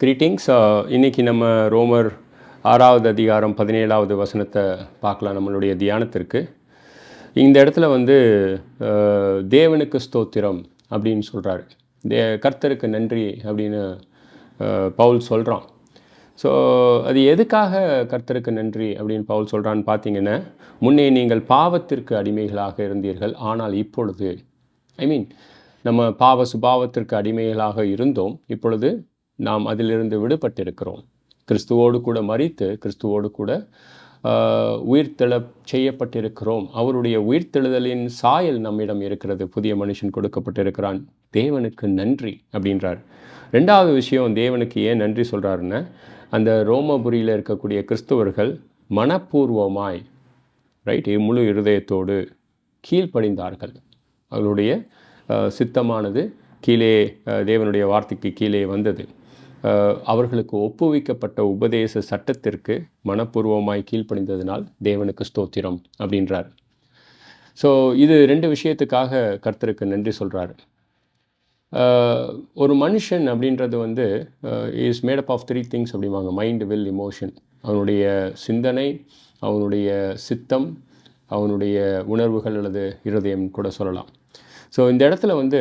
Greetings இன்றைக்கி நம்ம ரோமர் ஆறாவது அதிகாரம் பதினேழாவது வசனத்தை பார்க்கலாம் நம்மளுடைய தியானத்திற்கு. இந்த இடத்துல வந்து தேவனுக்கு ஸ்தோத்திரம் அப்படின்னு சொல்கிறாரு தே கர்த்தருக்கு நன்றி அப்படின்னு பவுல் சொல்கிறான் ஸோ அது எதுக்காக கர்த்தருக்கு நன்றி அப்படின்னு பவுல் சொல்கிறான்னு பார்த்தீங்கன்னா முன்னே நீங்கள் பாவத்திற்கு அடிமைகளாக இருந்தீர்கள் ஆனால் இப்பொழுது ஐ மீன் நம்ம பாவ சுபாவத்திற்கு அடிமைகளாக இருந்தோம் இப்பொழுது நாம் அதிலிருந்து விடுபட்டிருக்கிறோம். கிறிஸ்துவோடு கூட மறித்து கிறிஸ்துவோடு கூட உயிர்த்தெழ செய்யப்பட்டிருக்கிறோம். அவருடைய உயிர்த்தெழுதலின் சாயல் நம்மிடம் இருக்கிறது. புதிய மனுஷன் கொடுக்கப்பட்டிருக்கிறான். தேவனுக்கு நன்றி அப்படின்றார். ரெண்டாவது விஷயம் தேவனுக்கு ஏன் நன்றி சொல்கிறாருன்னா அந்த ரோமபுரியில் இருக்கக்கூடிய கிறிஸ்துவர்கள் மனப்பூர்வமாய் ரைட் முழு இருதயத்தோடு கீழ்ப்படிந்தார்கள். அவர்களுடைய சித்தமானது கீழே தேவனுடைய வார்த்தைக்கு கீழே வந்தது. அவர்களுக்கு ஒப்புவிக்கப்பட்ட உபதேச சட்டத்திற்கு மனப்பூர்வமாய் கீழ்ப்படிந்ததினால் தேவனுக்கு ஸ்தோத்திரம் அப்படின்றார். ஸோ இது ரெண்டு விஷயத்துக்காக கர்த்தருக்கு நன்றி சொல்கிறாரு ஒரு மனுஷன் அப்படின்றது வந்து is made of three things அப்படிம்பாங்க. மைண்ட் வில் இமோஷன் அவனுடைய சிந்தனை அவனுடைய சித்தம் அவனுடைய உணர்வுகள் அல்லது இருதயம் கூட சொல்லலாம். ஸோ இந்த இடத்துல வந்து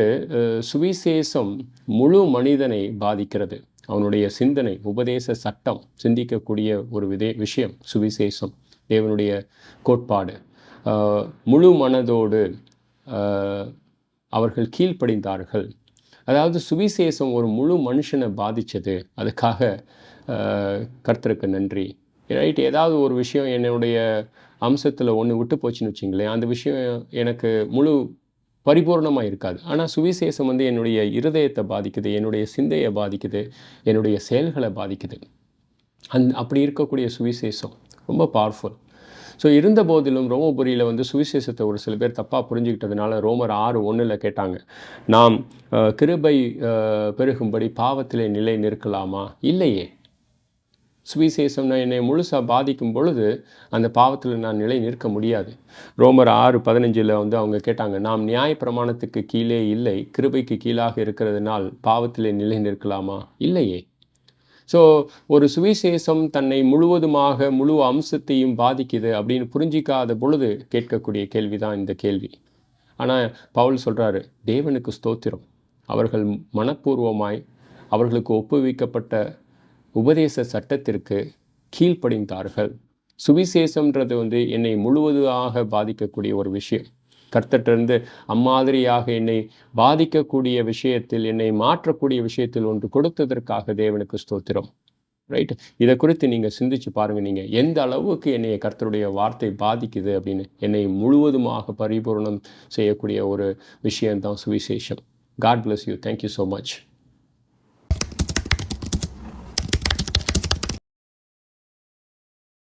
சுவிசேஷம் முழு மனிதனை பாதிக்கிறது. அவனுடைய சிந்தனை உபதேச சட்டம் சிந்திக்கக்கூடிய ஒரு விதே விஷயம் சுவிசேஷம் தேவனுடைய கோட்பாடு. முழு மனதோடு அவர்கள் கீழ்ப்படிந்தார்கள். அதாவது சுவிசேஷம் ஒரு முழு மனுஷனை பாதித்தது அதுக்காக கர்த்தருக்கு நன்றி. ரைட் ஏதாவது ஒரு விஷயம் என்னுடைய அம்சத்தில் ஒன்று விட்டு போச்சுன்னு வச்சிங்களேன் அந்த விஷயம் எனக்கு முழு பரிபூர்ணமாக இருக்காது. ஆனால் சுவிசேஷம் வந்து என்னுடைய இருதயத்தை பாதிக்குது என்னுடைய சிந்தையை பாதிக்குது என்னுடைய செயல்களை பாதிக்குது. அந் அப்படி இருக்கக்கூடிய சுவிசேஷம் ரொம்ப பவர்ஃபுல் ஸோ இருந்த போதிலும் ரோமபுரியில் வந்து சுவிசேஷத்தை ஒரு சில பேர் தப்பாக புரிஞ்சுக்கிட்டதுனால ரோமர் ஆறு ஒன்றில் கேட்டாங்க நாம் கிருபை பெருகும்படி பாவத்திலே நிலை நிற்கலாமா? இல்லையே. சுவிசேஷம் என்னை முழுசாக பாதிக்கும் பொழுது அந்த பாவத்தில் நான் நிலை நிற்க முடியாது. ரோமர் ஆறு பதினஞ்சில் வந்து அவங்க கேட்டாங்க நாம் நியாய பிரமாணத்துக்கு கீழே இல்லை கிருபைக்கு கீழாக இருக்கிறதுனால் பாவத்திலே நிலை நிற்கலாமா? இல்லையே. ஸோ ஒரு சுவிசேஷம் தன்னை முழுவதுமாக முழு அம்சத்தையும் பாதிக்குது அப்படின்னு புரிஞ்சிக்காத பொழுது கேட்கக்கூடிய கேள்வி தான் இந்த கேள்வி. ஆனால் பவுல் சொல்கிறாரு தேவனுக்கு ஸ்தோத்திரம். அவர்கள் மனப்பூர்வமாய் அவர்களுக்கு ஒப்புவிக்கப்பட்ட உபதேச சட்டத்திற்கு கீழ்ப்படிந்தார்கள். சுவிசேஷம்ன்றது வந்து என்னை முழுவதுமாக பாதிக்கக்கூடிய ஒரு விஷயம். கர்த்தட்டிருந்து அம்மாதிரியாக என்னை பாதிக்கக்கூடிய விஷயத்தில் என்னை மாற்றக்கூடிய விஷயத்தில் ஒன்று கொடுத்ததற்காக தேவனுக்கு ஸ்தோத்திரம். ரைட் இதை குறித்து நீங்கள் சிந்திச்சு பாருங்கள் நீங்கள் எந்த அளவுக்கு என்னை கர்த்தருடைய வார்த்தை பாதிக்குது அப்படின்னு என்னை முழுவதுமாக பரிபூரணம் செய்யக்கூடிய ஒரு விஷயம்தான் சுவிசேஷம். God bless you thank you so much